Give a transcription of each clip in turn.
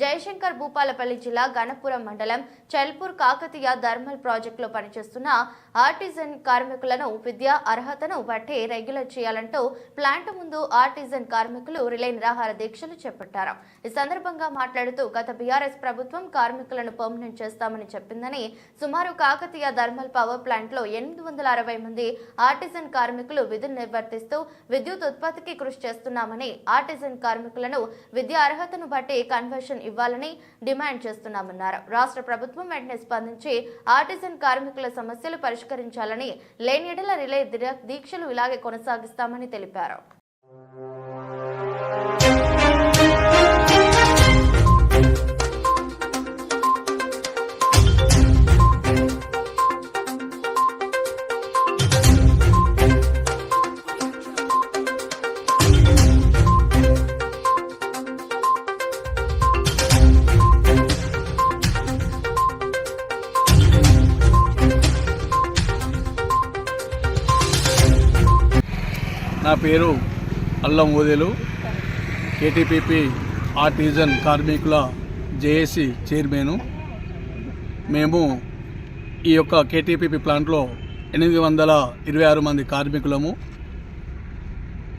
జయశంకర్ భూపాలపల్లి జిల్లా గణపురం మండలం చల్పూర్ కాకతీయ థర్మల్ ప్రాజెక్టులో పనిచేస్తున్న ఆర్టిజన్ కార్మికులను విద్యా అర్హతను బట్టి రెగ్యులర్ చేయాలంటూ ప్లాంట్ ముందు ఆర్టిజన్ కార్మికులు రిలే నిరాహార దీక్షలు చేపట్టారు. ఈ సందర్భంగా మాట్లాడుతూ గత బీఆర్ఎస్ ప్రభుత్వం కార్మికులను పర్మనెంట్ చేస్తామని చెప్పిందని సుమారు కాకతీయ థర్మల్ పవర్ ప్లాంట్లో ఎనిమిది వందల అరవై మంది ఆర్టిజన్ కార్మికులు విధులు నిర్వర్తిస్తూ విద్యుత్ ఉత్పత్తికి కృషి చేస్తున్నామని ఆర్టిజన్ కార్మికులను విద్యా అర్హతను బట్టి కన్వర్షన్ ఇవ్వాలని డిమాండ్ చేస్తున్నామన్నారు. రాష్ట్ర ప్రభుత్వం వెంటనే స్పందించి ఆర్టిజన్ కార్మికుల సమస్యలు పరిష్కరించాలని లేనిడల రిలే దీక్షలు ఇలాగే కొనసాగిస్తామని తెలిపారు. నా పేరు అల్లం ఓదేలు. కేటీపీపీ ఆర్టిజన్ కార్మికుల జేఏసీ చైర్మను. మేము ఈ యొక్క కేటీపీపీ ప్లాంట్లో ఎనిమిది వందల ఇరవై ఆరు మంది కార్మికులము.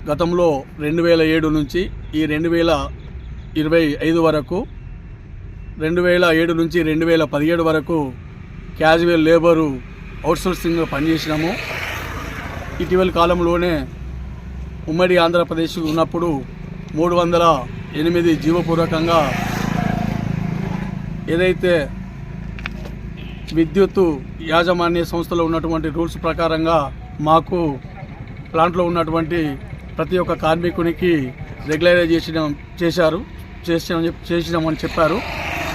గతంలో రెండు వేల ఏడు నుంచి ఈ రెండు వేల ఇరవై ఐదు వరకు రెండు వేల ఏడు నుంచి రెండు వేల పదిహేడు వరకు క్యాజువల్ లేబరు అవుట్సోర్సింగ్ పనిచేసినాము. ఇటీవల కాలంలోనే ఉమ్మడి ఆంధ్రప్రదేశ్ ఉన్నప్పుడు మూడు వందల ఎనిమిది జీవపూర్వకంగా ఏదైతే విద్యుత్ యాజమాన్య సంస్థలో ఉన్నటువంటి రూల్స్ ప్రకారంగా మాకు ప్లాంట్లో ఉన్నటువంటి ప్రతి ఒక్క కార్మికునికి రెగ్యులరైజేషన్ చేశారు చేసిన చేసినామని చెప్పారు.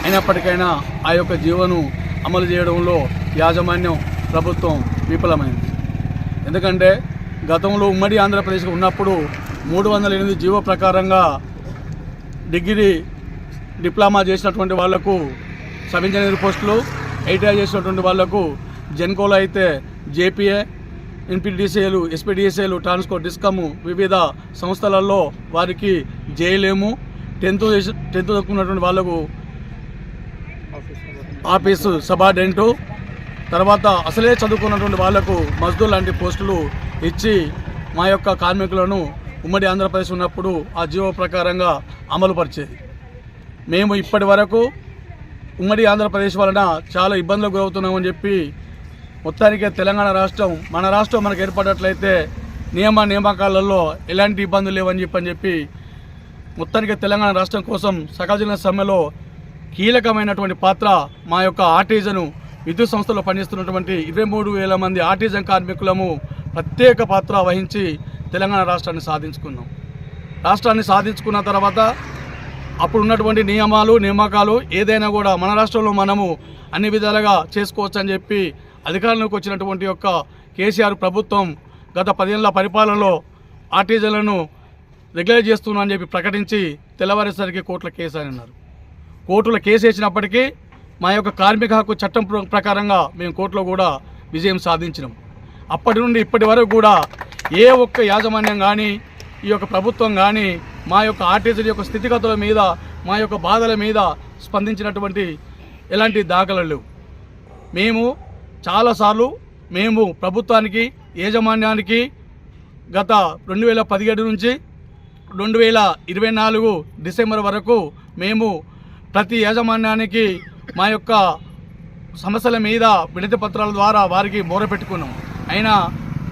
అయినప్పటికైనా ఆ యొక్క జీవను అమలు చేయడంలో యాజమాన్యం ప్రభుత్వం విఫలమైంది. ఎందుకంటే గతంలో ఉమ్మడి ఆంధ్రప్రదేశ్ ఉన్నప్పుడు మూడు వందల ఎనిమిది జీవో ప్రకారంగా డిగ్రీ డిప్లొమా చేసినటువంటి వాళ్ళకు సబ్ ఇంజనీర్ పోస్టులు ఐటీఐ చేసినటువంటి వాళ్ళకు జెన్కోలో అయితే జేపీఏ ఎన్పిడిసిఏలు ఎస్పీడిఎస్ఏలు ట్రాన్స్కో డిస్కమ్ వివిధ సంస్థలలో వారికి జేయలేము టెన్త్ చేసి- టెన్త్ చదువుకున్నటువంటి వాళ్ళకు ఆఫీసు సబార్డెంటు తర్వాత అసలే చదువుకున్నటువంటి వాళ్ళకు మజ్దూర్ లాంటి పోస్టులు ఇచ్చి మా యొక్క కార్మికులను ఉమ్మడి ఆంధ్రప్రదేశ్ ఉన్నప్పుడు ఆ జీవో ప్రకారంగా అమలుపరిచేది. మేము ఇప్పటి వరకు ఉమ్మడి ఆంధ్రప్రదేశ్ వలన చాలా ఇబ్బందులకు గురవుతున్నామని చెప్పి మొత్తానికి తెలంగాణ రాష్ట్రం మన రాష్ట్రం మనకు ఏర్పడినట్లయితే నియమ నియామకాలలో ఎలాంటి ఇబ్బందులు లేవని చెప్పని చెప్పి మొత్తానికి తెలంగాణ రాష్ట్రం కోసం సకల జిల్లా సమ్మెలో కీలకమైనటువంటి పాత్ర మా యొక్క ఆర్టిజను విద్యుత్ సంస్థలో పనిచేస్తున్నటువంటి ఇరవై మూడు వేల మంది ఆర్టిజన్ కార్మికులము ప్రత్యేక పాత్ర వహించి తెలంగాణ రాష్ట్రాన్ని సాధించుకున్నాం. రాష్ట్రాన్ని సాధించుకున్న తర్వాత అప్పుడు ఉన్నటువంటి నియమాలు నియామకాలు ఏదైనా కూడా మన రాష్ట్రంలో మనము అన్ని విధాలుగా చేసుకోవచ్చు అని చెప్పి అధికారంలోకి వచ్చినటువంటి యొక్క కేసీఆర్ ప్రభుత్వం గత పదేళ్ళ పరిపాలనలో ఆర్టీజీలను రెగ్యులర్ చేస్తున్నా అని చెప్పి ప్రకటించి తెల్లవారేసరికి కోర్టుల కేసు అని అన్నారు. కోర్టులో కేసు వేసినప్పటికీ మా యొక్క కార్మిక హక్కు చట్టం ప్ర- ప్రకారంగా మేము కోర్టులో కూడా విజయం సాధించినాం. అప్పటి నుండి ఇప్పటి వరకు కూడా ఏ ఒక్క యాజమాన్యం కానీ ఈ యొక్క ప్రభుత్వం కానీ మా యొక్క ఆర్టీసీ యొక్క స్థితిగతుల మీద మా యొక్క బాధల మీద స్పందించినటువంటి ఎలాంటి దాఖలలు మేము చాలాసార్లు మేము ప్రభుత్వానికి యాజమాన్యానికి గత రెండు వేల పదిహేడు నుంచి రెండు వేల ఇరవై నాలుగు డిసెంబర్ వరకు మేము ప్రతి యాజమాన్యానికి మా యొక్క సమస్యల మీద వినతి పత్రాల ద్వారా వారికి మొరపెట్టుకున్నాం. అయినా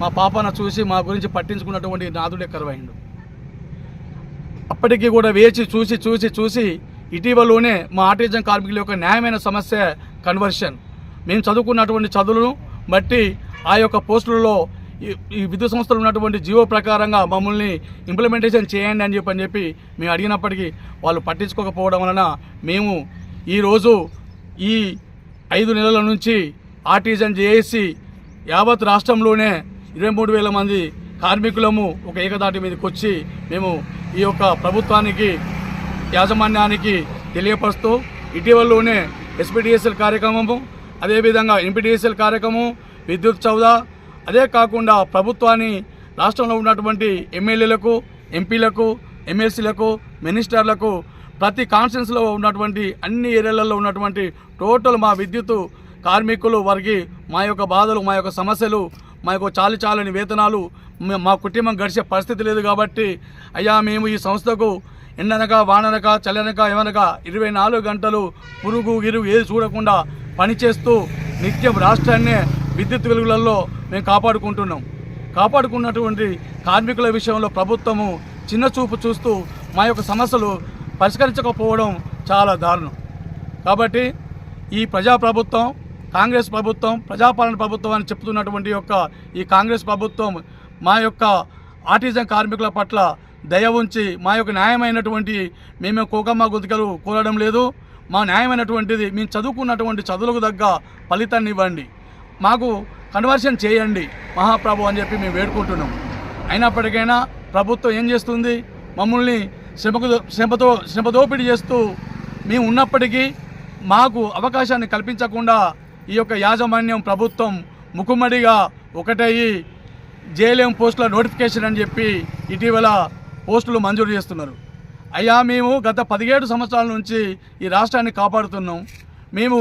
మా పాపన చూసి మా గురించి పట్టించుకున్నటువంటి నాదుడే కరువైండు. అప్పటికీ కూడా వేచి చూసి చూసి చూసి ఇటీవలలోనే మా ఆర్టిజన్ కార్మికుల యొక్క న్యాయమైన సమస్య కన్వర్షన్ మేము చదువుకున్నటువంటి చదువులను బట్టి ఆ యొక్క పోస్టులలో ఈ- విద్యుత్ సంస్థలు ఉన్నటువంటి జీవో ప్రకారంగా మమ్మల్ని ఇంప్లిమెంటేషన్ చేయండి అని చెప్పి అని చెప్పి మేము అడిగినప్పటికీ వాళ్ళు పట్టించుకోకపోవడం వలన మేము ఈరోజు ఈ ఐదు నెలల నుంచి ఆర్టిజన్ జేఏసీ యావత్ రాష్ట్రంలోనే ఇరవై మూడు వేల మంది కార్మికులము ఒక ఏకదాటి మీదకి వచ్చి మేము ఈ యొక్క ప్రభుత్వానికి యాజమాన్యానికి తెలియపరుస్తూ ఇటీవలలోనే ఎస్పీడిఎస్ఎల్ కార్యక్రమము అదేవిధంగా ఎంపీడిఎస్ఎల్ కార్యక్రమం విద్యుత్ చౌదా అదే కాకుండా ప్రభుత్వాన్ని రాష్ట్రంలో ఉన్నటువంటి ఎమ్మెల్యేలకు ఎంపీలకు ఎమ్మెల్సీలకు మినిస్టర్లకు ప్రతి కాన్స్టిట్యూన్స్లో ఉన్నటువంటి అన్ని ఏరియాలలో ఉన్నటువంటి టోటల్ మా విద్యుత్ కార్మికులు వారికి మా యొక్క బాధలు మా యొక్క సమస్యలు మా యొక్క చాలు చాలని వేతనాలు మా కుటుంబం గడిచే పరిస్థితి లేదు కాబట్టి అయ్యా మేము ఈ సంస్థకు ఎండనక వాననక చల్లనక ఏమనక ఇరవై నాలుగు గంటలు పురుగు గిరుగు ఏది చూడకుండా పనిచేస్తూ నిత్యం రాష్ట్రాన్నే విద్యుత్ వెలుగులలో మేము కాపాడుకుంటున్నాం. కాపాడుకున్నటువంటి కార్మికుల విషయంలో ప్రభుత్వము చిన్న చూపు చూస్తూ మా యొక్క సమస్యలు పరిష్కరించకపోవడం చాలా దారుణం. కాబట్టి ఈ ప్రజాప్రభుత్వం కాంగ్రెస్ ప్రభుత్వం ప్రజాపాలన ప్రభుత్వం అని చెప్తున్నటువంటి యొక్క ఈ కాంగ్రెస్ ప్రభుత్వం మా యొక్క ఆర్టిజన్ కార్మికుల పట్ల దయ ఉంచి మా యొక్క న్యాయమైనటువంటి మేము కోకమ్మ గుతికలు కోరడం లేదు. మా న్యాయమైనటువంటిది మేము చదువుకున్నటువంటి చదువులకు తగ్గ ఫలితాన్ని ఇవ్వండి. మాకు కన్వర్షన్ చేయండి మహాప్రభు అని చెప్పి మేము వేడుకుంటున్నాం. అయినప్పటికైనా ప్రభుత్వం ఏం చేస్తుంది? మమ్మల్ని శ్రమకు శ్రమతో శ్రమదోపిడి చేస్తూ మేము ఉన్నప్పటికీ మాకు అవకాశాన్ని కల్పించకుండా ఈ యొక్క యాజమాన్యం ప్రభుత్వం ముకుమ్మడిగా ఒకటయ్యి జేఎల్ఎం పోస్టుల నోటిఫికేషన్ అని చెప్పి ఇటీవల పోస్టులు మంజూరు చేస్తున్నారు. అయ్యా మేము గత పదిహేడు సంవత్సరాల నుంచి ఈ రాష్ట్రాన్ని కాపాడుతున్నాం. మేము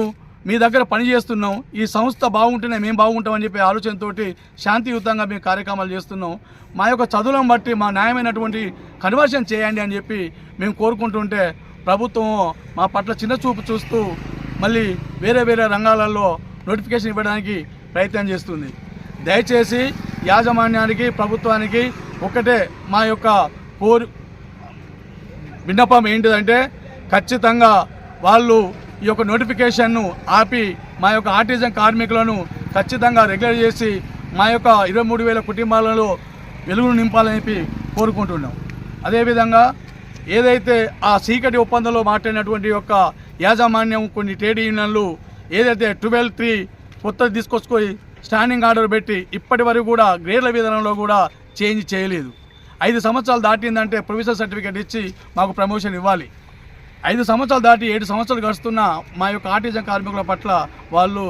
మీ దగ్గర పని చేస్తున్నాం. ఈ సంస్థ బాగుంటేనే మేము బాగుంటామని చెప్పి ఆలోచనతోటి శాంతియుతంగా మేము కార్యక్రమాలు చేస్తున్నాం. మా యొక్క చదువులను బట్టి మా న్యాయమైనటువంటి కన్వర్షన్ చేయండి అని చెప్పి మేము కోరుకుంటుంటే ప్రభుత్వం మా పట్ల చిన్న చూపు చూస్తూ మళ్ళీ వేరే వేరే రంగాలలో నోటిఫికేషన్ ఇవ్వడానికి ప్రయత్నం చేస్తుంది. దయచేసి యాజమాన్యానికి ప్రభుత్వానికి ఒకటే మా యొక్క కోరు విన్నపం ఏంటిదంటే ఖచ్చితంగా వాళ్ళు ఈ యొక్క నోటిఫికేషన్ను ఆపి మా యొక్క ఆర్టిజన్ కార్మికులను ఖచ్చితంగా రెగ్యులర్ చేసి మా యొక్క ఇరవై మూడు వేల కుటుంబాలలో వెలుగును నింపాలని చెప్పి కోరుకుంటున్నాం. అదేవిధంగా ఏదైతే ఆ చీకటి ఒప్పందంలో మాట్లాడినటువంటి యొక్క యాజమాన్యం కొన్ని ట్రేడ్ యూనియన్లు ఏదైతే ట్వెల్వ్ త్రీ కొత్తది తీసుకొచ్చుకొని స్టాండింగ్ ఆర్డర్ పెట్టి ఇప్పటి వరకు కూడా గ్రేడ్ల విధానంలో కూడా చేంజ్ చేయలేదు. ఐదు సంవత్సరాలు దాటిందంటే ప్రొఫెసర్ సర్టిఫికేట్ ఇచ్చి మాకు ప్రమోషన్ ఇవ్వాలి. ఐదు సంవత్సరాలు దాటి ఏడు సంవత్సరాలు గడుస్తున్న మా యొక్క ఆర్టిజన్ కార్మికుల పట్ల వాళ్ళు